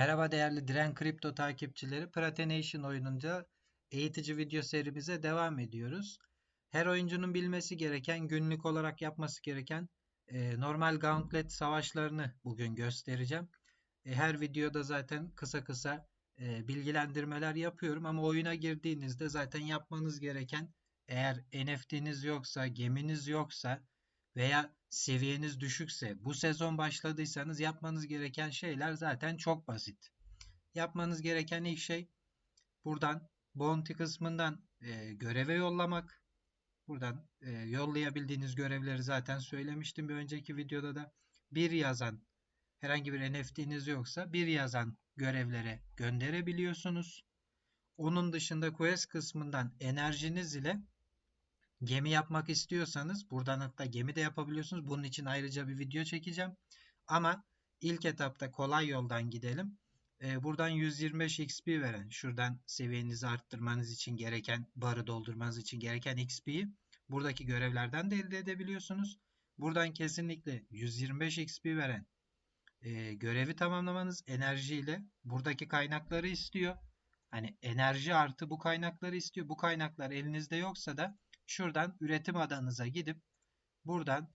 Merhaba değerli Diren Kripto takipçileri. Pratenation oyununca eğitici video serimize devam ediyoruz. Her oyuncunun bilmesi gereken, günlük olarak yapması gereken e, normal gauntlet savaşlarını bugün göstereceğim. E, her videoda zaten kısa kısa e, bilgilendirmeler yapıyorum ama oyuna girdiğinizde zaten yapmanız gereken eğer NFT'niz yoksa, geminiz yoksa veya seviyeniz düşükse, bu sezon başladıysanız yapmanız gereken şeyler zaten çok basit. Yapmanız gereken ilk şey buradan bounty kısmından e, göreve yollamak. Buradan e, yollayabildiğiniz görevleri zaten söylemiştim bir önceki videoda da. Bir yazan herhangi bir NFT'niz yoksa bir yazan görevlere gönderebiliyorsunuz. Onun dışında quest kısmından enerjiniz ile Gemi yapmak istiyorsanız buradan hatta gemi de yapabiliyorsunuz. Bunun için ayrıca bir video çekeceğim. Ama ilk etapta kolay yoldan gidelim. Ee, buradan 125 XP veren, şuradan seviyenizi arttırmanız için gereken, barı doldurmanız için gereken XP'yi buradaki görevlerden de elde edebiliyorsunuz. Buradan kesinlikle 125 XP veren e, görevi tamamlamanız enerjiyle buradaki kaynakları istiyor. Hani enerji artı bu kaynakları istiyor. Bu kaynaklar elinizde yoksa da Şuradan üretim adanıza gidip buradan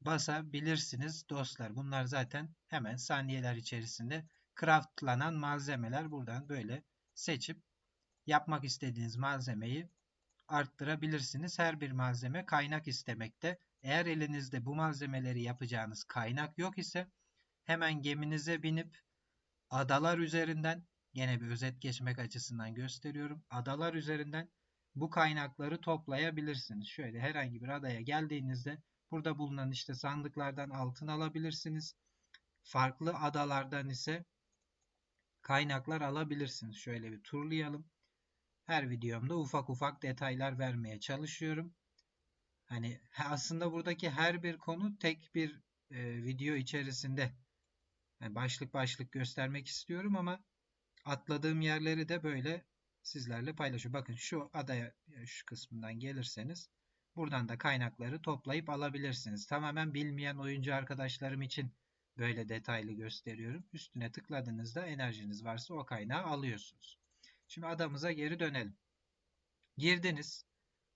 basabilirsiniz dostlar. Bunlar zaten hemen saniyeler içerisinde craftlanan malzemeler. Buradan böyle seçip yapmak istediğiniz malzemeyi arttırabilirsiniz. Her bir malzeme kaynak istemekte. Eğer elinizde bu malzemeleri yapacağınız kaynak yok ise hemen geminize binip adalar üzerinden yine bir özet geçmek açısından gösteriyorum. Adalar üzerinden bu kaynakları toplayabilirsiniz. Şöyle herhangi bir adaya geldiğinizde burada bulunan işte sandıklardan altın alabilirsiniz. Farklı adalardan ise kaynaklar alabilirsiniz. Şöyle bir turlayalım. Her videomda ufak ufak detaylar vermeye çalışıyorum. Hani aslında buradaki her bir konu tek bir e, video içerisinde yani başlık başlık göstermek istiyorum ama atladığım yerleri de böyle sizlerle paylaşıyor. Bakın şu adaya şu kısmından gelirseniz buradan da kaynakları toplayıp alabilirsiniz. Tamamen bilmeyen oyuncu arkadaşlarım için böyle detaylı gösteriyorum. Üstüne tıkladığınızda enerjiniz varsa o kaynağı alıyorsunuz. Şimdi adamıza geri dönelim. Girdiniz.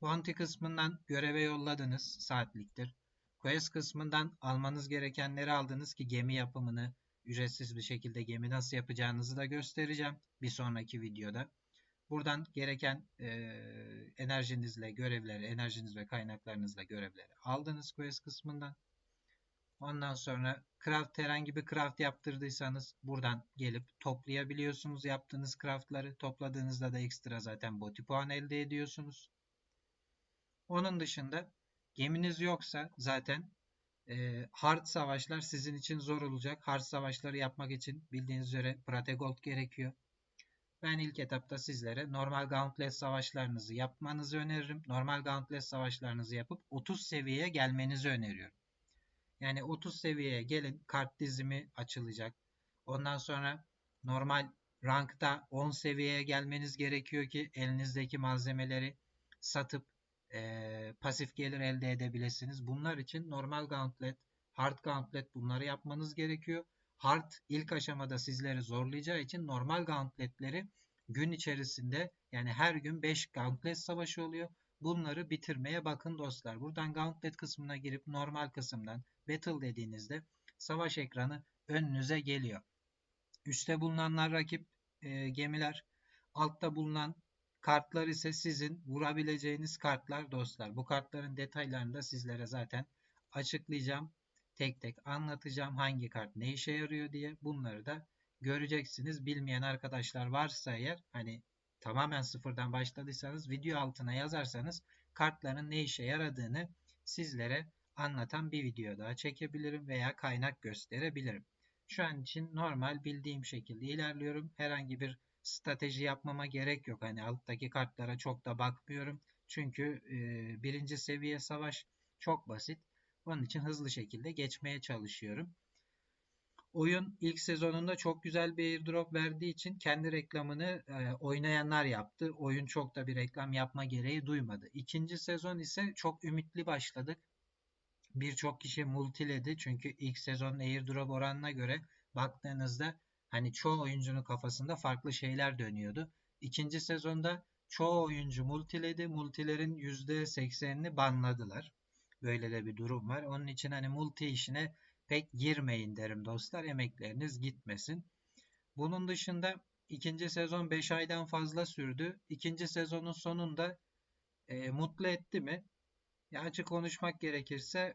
Bounty kısmından göreve yolladınız. Saatliktir. Quest kısmından almanız gerekenleri aldınız ki gemi yapımını ücretsiz bir şekilde gemi nasıl yapacağınızı da göstereceğim bir sonraki videoda. Buradan gereken e, enerjinizle görevleri, enerjiniz ve kaynaklarınızla görevleri aldınız quest kısmından. Ondan sonra craft herhangi bir craft yaptırdıysanız buradan gelip toplayabiliyorsunuz yaptığınız craftları. Topladığınızda da ekstra zaten boti puan elde ediyorsunuz. Onun dışında geminiz yoksa zaten e, hard savaşlar sizin için zor olacak. Hard savaşları yapmak için bildiğiniz üzere Prate Gold gerekiyor. Ben ilk etapta sizlere normal gauntlet savaşlarınızı yapmanızı öneririm. Normal gauntlet savaşlarınızı yapıp 30 seviyeye gelmenizi öneriyorum. Yani 30 seviyeye gelin kart dizimi açılacak. Ondan sonra normal rankta 10 seviyeye gelmeniz gerekiyor ki elinizdeki malzemeleri satıp e, pasif gelir elde edebilirsiniz. Bunlar için normal gauntlet, hard gauntlet bunları yapmanız gerekiyor. Hard ilk aşamada sizleri zorlayacağı için normal gauntletleri gün içerisinde yani her gün 5 gauntlet savaşı oluyor. Bunları bitirmeye bakın dostlar. Buradan gauntlet kısmına girip normal kısımdan battle dediğinizde savaş ekranı önünüze geliyor. Üste bulunanlar rakip e, gemiler, altta bulunan kartlar ise sizin vurabileceğiniz kartlar dostlar. Bu kartların detaylarını da sizlere zaten açıklayacağım tek tek anlatacağım hangi kart ne işe yarıyor diye. Bunları da göreceksiniz. Bilmeyen arkadaşlar varsa eğer hani tamamen sıfırdan başladıysanız video altına yazarsanız kartların ne işe yaradığını sizlere anlatan bir video daha çekebilirim veya kaynak gösterebilirim. Şu an için normal bildiğim şekilde ilerliyorum. Herhangi bir strateji yapmama gerek yok. Hani alttaki kartlara çok da bakmıyorum. Çünkü e, birinci seviye savaş çok basit. Onun için hızlı şekilde geçmeye çalışıyorum. Oyun ilk sezonunda çok güzel bir airdrop verdiği için kendi reklamını e, oynayanlar yaptı. Oyun çok da bir reklam yapma gereği duymadı. İkinci sezon ise çok ümitli başladık. Birçok kişi multiledi çünkü ilk sezonun airdrop oranına göre baktığınızda hani çoğu oyuncunun kafasında farklı şeyler dönüyordu. İkinci sezonda çoğu oyuncu multiledi. Multilerin %80'ini banladılar. Böyle de bir durum var. Onun için hani multi işine pek girmeyin derim dostlar. Emekleriniz gitmesin. Bunun dışında ikinci sezon 5 aydan fazla sürdü. İkinci sezonun sonunda e, mutlu etti mi? Ya açık konuşmak gerekirse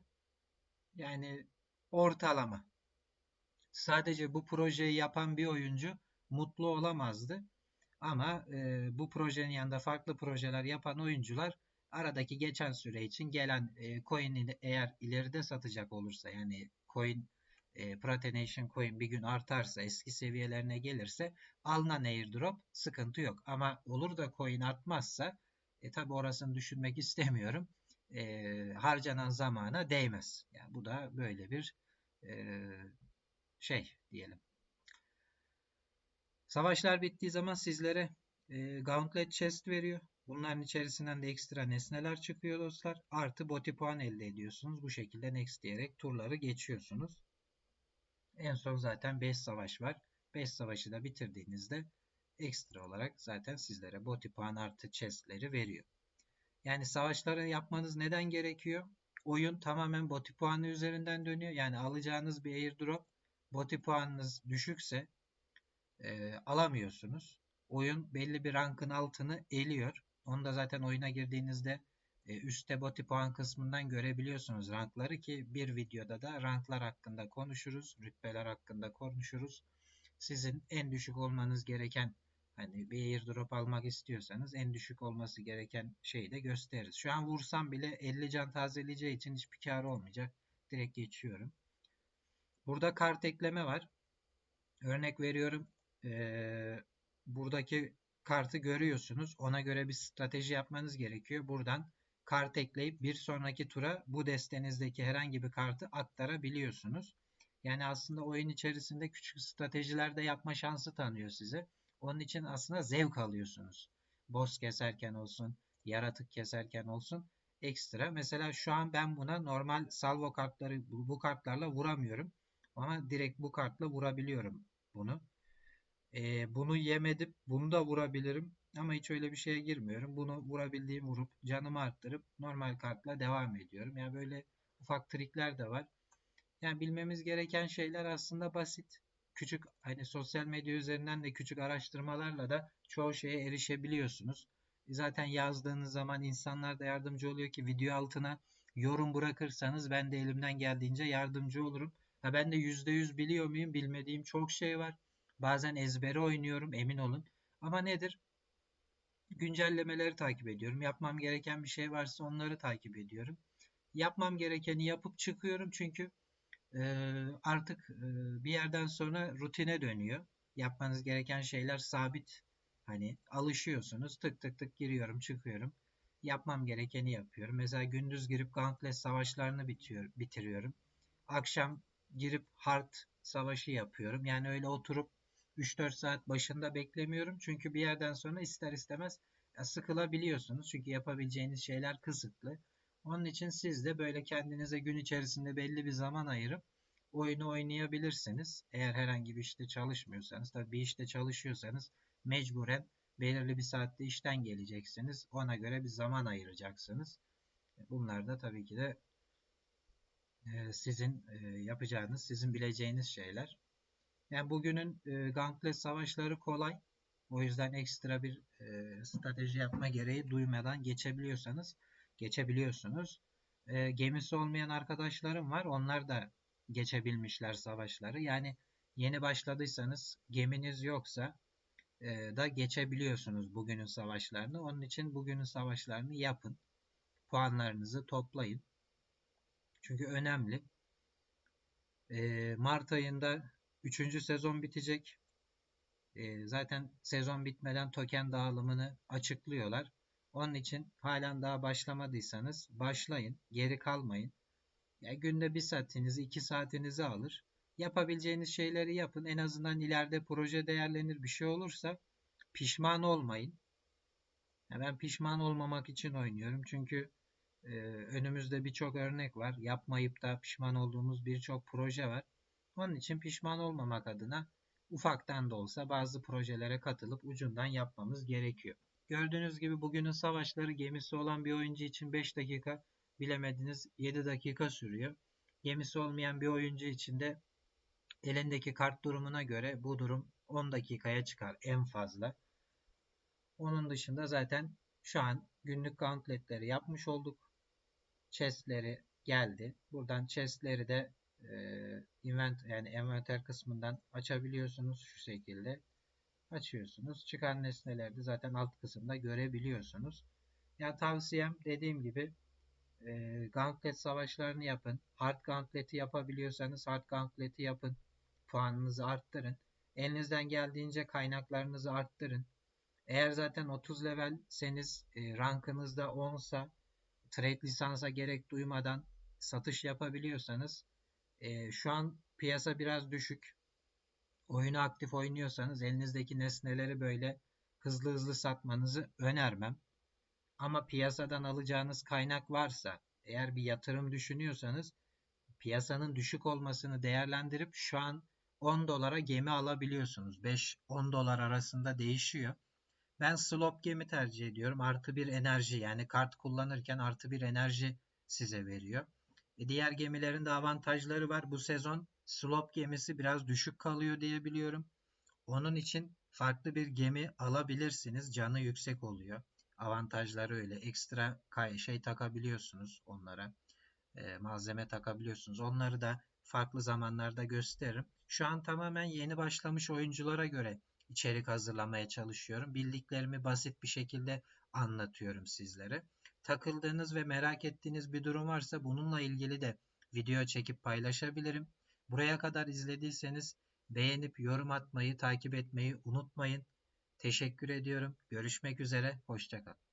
yani ortalama. Sadece bu projeyi yapan bir oyuncu mutlu olamazdı. Ama e, bu projenin yanında farklı projeler yapan oyuncular aradaki geçen süre için gelen e, coin'i eğer ileride satacak olursa yani coin e, Pratination coin bir gün artarsa eski seviyelerine gelirse alınan airdrop sıkıntı yok. Ama olur da coin artmazsa e, tabi orasını düşünmek istemiyorum. E, harcanan zamana değmez. Yani bu da böyle bir e, şey diyelim. Savaşlar bittiği zaman sizlere e, Gauntlet Chest veriyor. Bunların içerisinden de ekstra nesneler çıkıyor dostlar. Artı boti puan elde ediyorsunuz. Bu şekilde next diyerek turları geçiyorsunuz. En son zaten 5 savaş var. 5 savaşı da bitirdiğinizde ekstra olarak zaten sizlere boti puan artı chestleri veriyor. Yani savaşları yapmanız neden gerekiyor? Oyun tamamen boti puanı üzerinden dönüyor. Yani alacağınız bir airdrop boti puanınız düşükse e, alamıyorsunuz. Oyun belli bir rankın altını eliyor. Onu da zaten oyuna girdiğinizde e, üstte boti puan kısmından görebiliyorsunuz rankları ki bir videoda da ranklar hakkında konuşuruz. Rütbeler hakkında konuşuruz. Sizin en düşük olmanız gereken hani bir airdrop almak istiyorsanız en düşük olması gereken şeyi de gösteririz. Şu an vursam bile 50 can tazeleyeceği için hiçbir kar olmayacak. Direkt geçiyorum. Burada kart ekleme var. Örnek veriyorum. Ee, buradaki kartı görüyorsunuz. Ona göre bir strateji yapmanız gerekiyor. Buradan kart ekleyip bir sonraki tura bu destenizdeki herhangi bir kartı aktarabiliyorsunuz. Yani aslında oyun içerisinde küçük stratejiler de yapma şansı tanıyor size. Onun için aslında zevk alıyorsunuz. Boss keserken olsun, yaratık keserken olsun ekstra. Mesela şu an ben buna normal salvo kartları bu kartlarla vuramıyorum. Ama direkt bu kartla vurabiliyorum bunu. Ee, bunu yemedim. Bunu da vurabilirim. Ama hiç öyle bir şeye girmiyorum. Bunu vurabildiğim vurup canımı arttırıp normal kartla devam ediyorum. Yani böyle ufak trikler de var. Yani bilmemiz gereken şeyler aslında basit. Küçük hani sosyal medya üzerinden de küçük araştırmalarla da çoğu şeye erişebiliyorsunuz. Zaten yazdığınız zaman insanlar da yardımcı oluyor ki video altına yorum bırakırsanız ben de elimden geldiğince yardımcı olurum. Ha ben de %100 biliyor muyum? Bilmediğim çok şey var. Bazen ezbere oynuyorum emin olun. Ama nedir? Güncellemeleri takip ediyorum. Yapmam gereken bir şey varsa onları takip ediyorum. Yapmam gerekeni yapıp çıkıyorum çünkü e, artık e, bir yerden sonra rutine dönüyor. Yapmanız gereken şeyler sabit. Hani alışıyorsunuz. Tık tık tık giriyorum, çıkıyorum. Yapmam gerekeni yapıyorum. Mesela gündüz girip Gauntlet savaşlarını bitiyor, bitiriyorum. Akşam girip hard savaşı yapıyorum. Yani öyle oturup 3-4 saat başında beklemiyorum. Çünkü bir yerden sonra ister istemez sıkılabiliyorsunuz. Çünkü yapabileceğiniz şeyler kısıtlı. Onun için siz de böyle kendinize gün içerisinde belli bir zaman ayırıp oyunu oynayabilirsiniz. Eğer herhangi bir işte çalışmıyorsanız, tabii bir işte çalışıyorsanız mecburen belirli bir saatte işten geleceksiniz. Ona göre bir zaman ayıracaksınız. Bunlar da tabii ki de sizin yapacağınız, sizin bileceğiniz şeyler. Yani bugünün Gauntlet savaşları kolay. O yüzden ekstra bir strateji yapma gereği duymadan geçebiliyorsanız geçebiliyorsunuz. Gemisi olmayan arkadaşlarım var. Onlar da geçebilmişler savaşları. Yani yeni başladıysanız geminiz yoksa da geçebiliyorsunuz bugünün savaşlarını. Onun için bugünün savaşlarını yapın. Puanlarınızı toplayın. Çünkü önemli. E, Mart ayında 3. sezon bitecek. E, zaten sezon bitmeden token dağılımını açıklıyorlar. Onun için halen daha başlamadıysanız başlayın. Geri kalmayın. Ya günde 1 saatinizi 2 saatinizi alır. Yapabileceğiniz şeyleri yapın. En azından ileride proje değerlenir bir şey olursa pişman olmayın. Ya ben pişman olmamak için oynuyorum. Çünkü ee, önümüzde birçok örnek var. Yapmayıp da pişman olduğumuz birçok proje var. Onun için pişman olmamak adına ufaktan da olsa bazı projelere katılıp ucundan yapmamız gerekiyor. Gördüğünüz gibi bugünün savaşları gemisi olan bir oyuncu için 5 dakika bilemediniz 7 dakika sürüyor. Gemisi olmayan bir oyuncu için de elindeki kart durumuna göre bu durum 10 dakikaya çıkar en fazla. Onun dışında zaten şu an günlük gauntletleri yapmış olduk. Chestleri geldi. Buradan chestleri de e, invent yani envanter kısmından açabiliyorsunuz şu şekilde. Açıyorsunuz. Çıkan nesneleri de zaten alt kısımda görebiliyorsunuz. Ya tavsiyem dediğim gibi e, gauntlet savaşlarını yapın. Hard gauntleti yapabiliyorsanız hard gauntleti yapın. Puanınızı arttırın. Elinizden geldiğince kaynaklarınızı arttırın. Eğer zaten 30 levelseniz e, rankınızda 10'sa trade lisansa gerek duymadan satış yapabiliyorsanız e, şu an piyasa biraz düşük. Oyunu aktif oynuyorsanız elinizdeki nesneleri böyle hızlı hızlı satmanızı önermem. Ama piyasadan alacağınız kaynak varsa, eğer bir yatırım düşünüyorsanız piyasanın düşük olmasını değerlendirip şu an 10 dolara gemi alabiliyorsunuz. 5-10 dolar arasında değişiyor. Ben slop gemi tercih ediyorum. Artı bir enerji yani kart kullanırken artı bir enerji size veriyor. E diğer gemilerin de avantajları var. Bu sezon slop gemisi biraz düşük kalıyor diye biliyorum. Onun için farklı bir gemi alabilirsiniz. Canı yüksek oluyor. Avantajları öyle. Ekstra şey takabiliyorsunuz onlara. E, malzeme takabiliyorsunuz. Onları da farklı zamanlarda gösteririm. Şu an tamamen yeni başlamış oyunculara göre içerik hazırlamaya çalışıyorum. Bildiklerimi basit bir şekilde anlatıyorum sizlere. Takıldığınız ve merak ettiğiniz bir durum varsa bununla ilgili de video çekip paylaşabilirim. Buraya kadar izlediyseniz beğenip yorum atmayı, takip etmeyi unutmayın. Teşekkür ediyorum. Görüşmek üzere. Hoşçakalın.